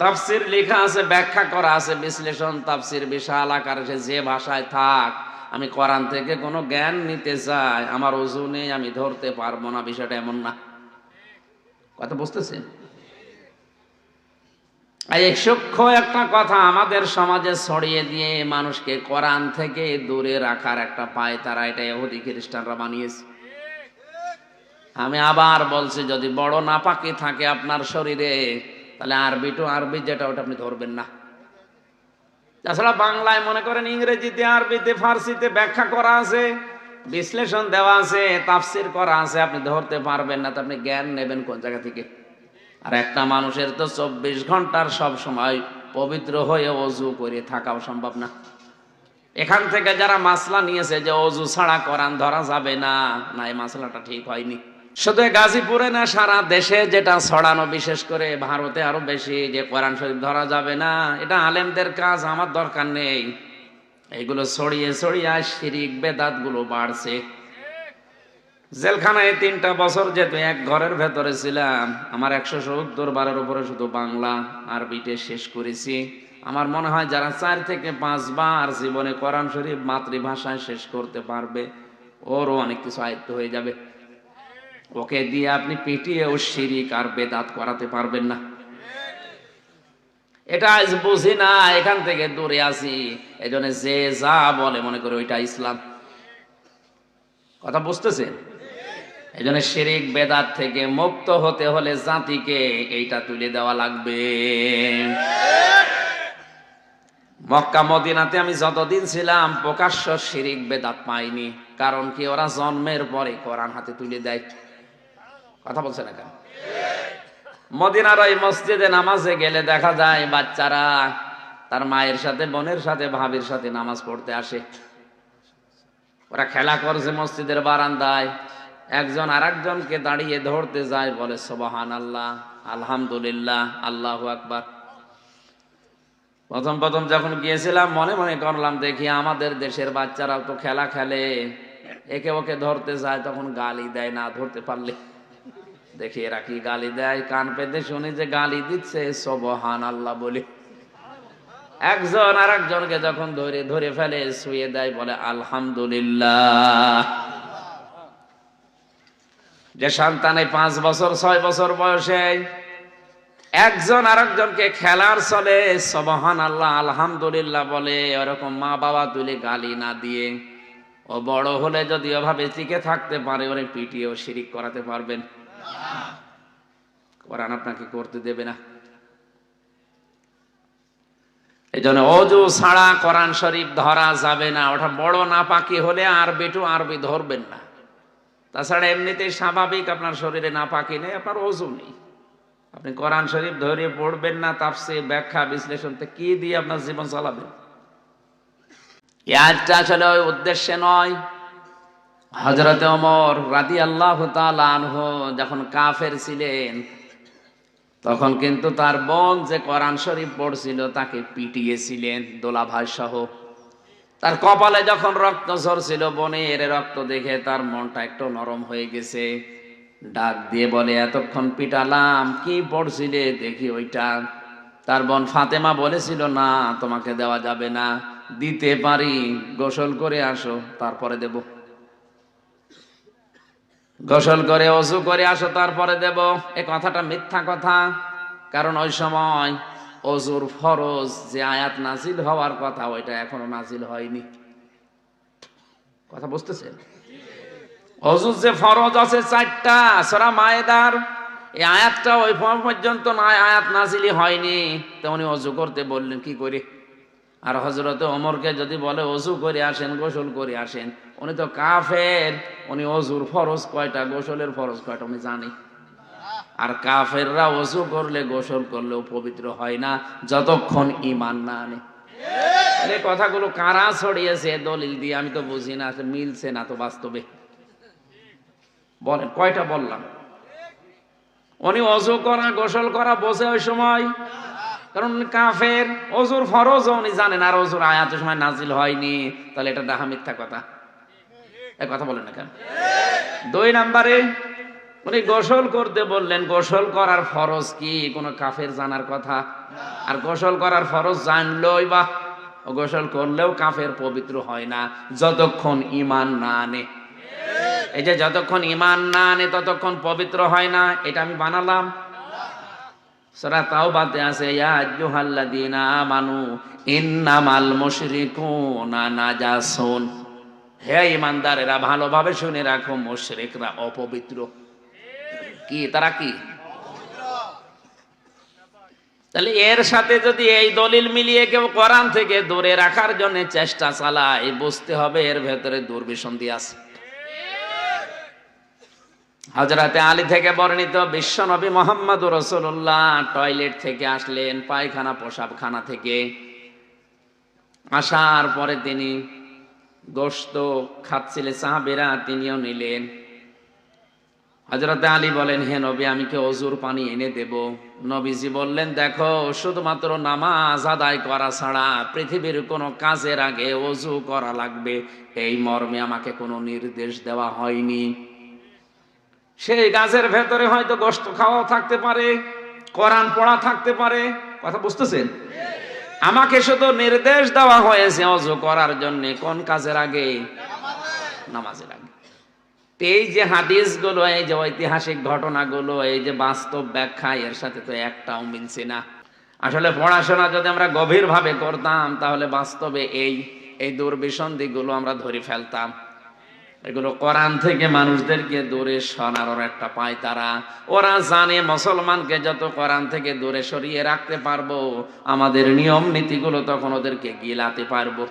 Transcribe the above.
তাফসির লেখা আছে, ব্যাখ্যা করা আছে, বিশ্লেষণ তাফসির বিশাল আকারে যে ভাষায় থাক, আমি কোরআন থেকে কোনো জ্ঞান নিতে চাই, আমার ওজু নেই, আমি ধরতে পারব না, বিষয়টা এমন না। কথা বুঝতেছেন সূক্ষ্ম একটা কথা আমাদের সমাজে ছড়িয়ে দিয়ে মানুষকে কোরআন থেকে দূরে রাখার একটা পায়, তারা এটা ইহুদি খ্রিস্টানরা বানিয়েছে। আমি আবার বলছি, যদি বড় নাপাকি থাকে আপনার শরীরে তাহলে আরবি টু আরবি যেটা, ওটা আপনি ধরবেন না। তাছাড়া বাংলায় মনে করেন ইংরেজিতে, আরবিতে, ফার্সিতে ব্যাখ্যা করা আছে, বিশ্লেষণ দেওয়া আছে, তাফসির করা আছে, আপনি ধরতে পারবেন না, তো আপনি জ্ঞান নেবেন কোন জায়গা থেকে? আর একটা মানুষের তো চব্বিশ ঘণ্টার সব সময় পবিত্র হয়ে অজু করে থাকাও সম্ভব না। এখান থেকে যারা মাসলা নিয়েছে যে অজু ছাড়া কোরআন ধরা যাবে না না, এই মাসলাটা ঠিক হয়নি। শুধু গাজীপুরে না, সারা দেশে যেটা ছড়ানো, বিশেষ করে ভারতে আরও বেশি, যে কোরআন শরীফ ধরা যাবে না, এটা আলেমদের কাজ, আমার দরকার নেই। এগুলো ছড়িয়ে ছড়িয়ে শিরিক বেদাতগুলো বাড়ছে। জেলখানায় তিনটা বছর যেহেতু এক ঘরের ভেতরে ছিলাম, আমার একশো সত্তর বারের উপরে শুধু বাংলা, আরবিতে শেষ করেছি। আমার মনে হয় যারা চার থেকে পাঁচবার জীবনে কোরআন শরীফ মাতৃভাষায় শেষ করতে পারবে, ওরও অনেক কিছু আয়ত্ত হয়ে যাবে। ওকে দিয়ে আপনি পিটিয়ে ও শিরিক আর বেদাত করাতে পারবেন না। এটা আজ বুঝি না, এখান থেকে দূরে আসি এই জন্য যে যা বলে মনে করে ওইটা ইসলাম। কথা বুঝতেছেন এই জন্য শিরিক বেদাত থেকে মুক্ত হতে হলে জাতিকে এইটা তুলে দেওয়া লাগবে। মক্কা, মদিনাতে আমি যতদিন ছিলাম প্রকাশ্য শিরিক বেদাত পাইনি। কারণ কি, ওরা জন্মের পরে কোরআন হাতে তুলে দেয়। কথা বলছে না কেন? মদিনার ওই মসজিদে নামাজে গেলে দেখা যায় বাচ্চারা তার মায়ের সাথে, বোনের সাথে, ভাবির সাথে নামাজ পড়তে আসে। ওরা খেলা করছে মসজিদের বারান্দায়। একজন আর একজনকে দাঁড়িয়ে ধরতে যায়, বলে সোবাহান আল্লাহ আলহামদুলিল্লাহ, আল্লাহ আকবার। প্রথম প্রথম যখন গিয়েছিলাম, মনে মনে করলাম, দেখি আমাদের দেশের বাচ্চারাও তো খেলা খেলে। একে ওকে ধরতে যায়, তখন গালি দেয়, না ধরতে পারলে। দেখি এরা কি গালি দেয়, কান পেতে শুনি যে গালি দিচ্ছে সবহান আল্লাহ বলে। একজন আর একজনকে যখন ধরে ধরে ফেলে, শুয়ে দেয়, বলে, আলহামদুলিল্লাহ। যে সন্তানে পাঁচ বছর, ছয় বছর বয়সে, একজন আর একজনকে খেলার চলে সবহান আল্লাহ আলহামদুলিল্লাহ বলে, ওরকম মা বাবা তুলে গালি না দিয়ে, ও বড় হলে যদি ওভাবে টিকে থাকতে পারে, ওরে পিটিয়েও শিরিক করাতে পারবেন। কোরআন আপনাকে করতে দেবে না। এই জন্য অজু ছাড়া কোরআন শরীফ ধরা যাবে না। ওটা বড় না পাকি হলে আর বেটু আরবি ধরবেন না। তাছাড়া এমনিতেই স্বাভাবিক আপনার শরীরে না পাকি নেই, আপনার অজু নেই। আপনি কোরআন শরীফ ধরে পড়বেন না তাপসে ব্যাখ্যা, বিশ্লেষণ কি দিয়ে আপনার জীবন চালাবেন? এই আসলে ওই উদ্দেশ্যে নয়। হজরত অমর রাদি আল্লাহ আনহ যখন কাফের ছিলেন, তখন কিন্তু তার বোন যে কোরআন শরীফ পড়ছিল তাকে পিটিয়েছিলেন দোলাভাই সহ তার কপালে যখন রক্ত ঝরছিল, বোনের রক্ত দেখে তার মনটা একটু নরম হয়ে গেছে। ডাক দিয়ে বলে, এতক্ষণ পিটালাম, কি পড়ছিলে? দেখি ওইটা। তার বোন ফাতেমা বলেছিল, না, তোমাকে দেওয়া যাবে না, দিতে পারি, গোসল করে আসো, তারপরে দেব। গোসল করে, অজু করে, আসো, তারপরে দেব। এ কথাটা মিথ্যা কথা। কারণ ওই সময় অজুর ফরজ যে আয়াত নাজিল হওয়ার কথা, ওইটা এখনও নাজিল হয়নি। কথা বুঝতেছেন? অজুর যে ফরজ আছে চারটা, সরা মায়েদার, এই আয়াতটা ওই পর্যন্ত না আয়াত নাজিলি হয়নি। তেমনি অজু করতে বললেন, কি করে? আর হজরত অমরকে যদি বলে, অজু করে আসেন, গোসল করে আসেন, উনি তো কাফের। উনি অজুর ফরজ কয়টা, গোসলের ফরজ কয়টা উনি জানি। আর কাফেররা অজু করলে, গোসল করলেও পবিত্র হয় না, যতক্ষণ ইমান না আনে। কথাগুলো কারা ছড়িয়েছে দলিল দিয়ে আমি তো বুঝি না মিলছে না তো বাস্তবে। বলেন, কয়টা বললাম? উনি অজু করা, গোসল করা বসে ওই সময়? কারণ কাফের অজুর ফরজ উনি জানেন, আর অজুর আয়াত সময় নাজিল হয়নি। তাহলে এটা ডাহা মিথ্যা কথা। এই কথা বলেন না কেন? দুই নাম্বারে, উনি গোসল করতে বললেন, গোসল করার ফরজ কি? কোনো কাফের জানার কথা? আর গোসল করার ফরজ জানলই বা? গোসল করলেও কাফের পবিত্র হয় না, যতক্ষণ ইমান না আনে। এই যে যতক্ষণ ইমান না আনে, ততক্ষণ পবিত্র হয় না, এটা আমি বানালাম। সরা তাও বাতে আছে, ইয়া আইয়ুহাল্লাযীনা আমানু ইন্নামাল মুশরিকুনা নাজাসুন। হে ইমানদারেরা, ভালোভাবে শুনে রাখো, মোশরেকরা অপবিত্র। কি, তারা কি? তাহলে এর সাথে যদি এই দলিল মিলিয়ে কেউ কোরআন থেকে দূরে রাখার জন্য চেষ্টা চালায়, বুঝতে হবে এর ভেতরে দুর্বিসন্ধি আছে। হজরতে আলী থেকে বর্ণিত বিশ্বনবী মোহাম্মদ রসুল্লাহ টয়লেট থেকে আসলেন, পায়খানা, পোশাকখানা থেকে। আসার পরে তিনি গোস্ত খাচ্ছিলেন সাহাবেরা, তিনিও নিলেন। হজরতে আলী বলেন, হে নবী, আমি কি অজুর পানি এনে দেব? নবীজি বললেন, দেখো, শুধুমাত্র নামাজ আদায় করা ছাড়া পৃথিবীর কোনো কাজের আগে অজু করা লাগবে। এই মর্মে আমাকে কোনো নির্দেশ দেওয়া হয়নি। সেই গাছের ভেতরে হয়তো গোস্ত খাওয়া থাকতে পারে, কোরআন পড়া থাকতে পারে। কথা বুঝতেছেন? আমাকে শুধু নির্দেশ দেওয়া হয়েছে অজু করার জন্য। কোন কাজের আগে? নামাজের আগে। এই যে হাদিসগুলো এই যে ঐতিহাসিক ঘটনাগুলো, এই যে বাস্তব ব্যাখ্যা, এর সাথে তো একটাও মিলছে না। আসলে পড়াশোনা যদি আমরা গভীরভাবে করতাম, তাহলে বাস্তবে এই এই দুর্বিসন্ধিগুলো আমরা ধরে ফেলতাম। এগুলো কোরআন থেকে মানুষদেরকে দূরে সরানোর একটা পায় তারা। ওরা জানে মুসলমানকে যত কোরআন থেকে দূরে সরিয়ে রাখতে পারব, আমাদের নিয়ম নীতিগুলো তখন ওদেরকে গিলাতে পারব।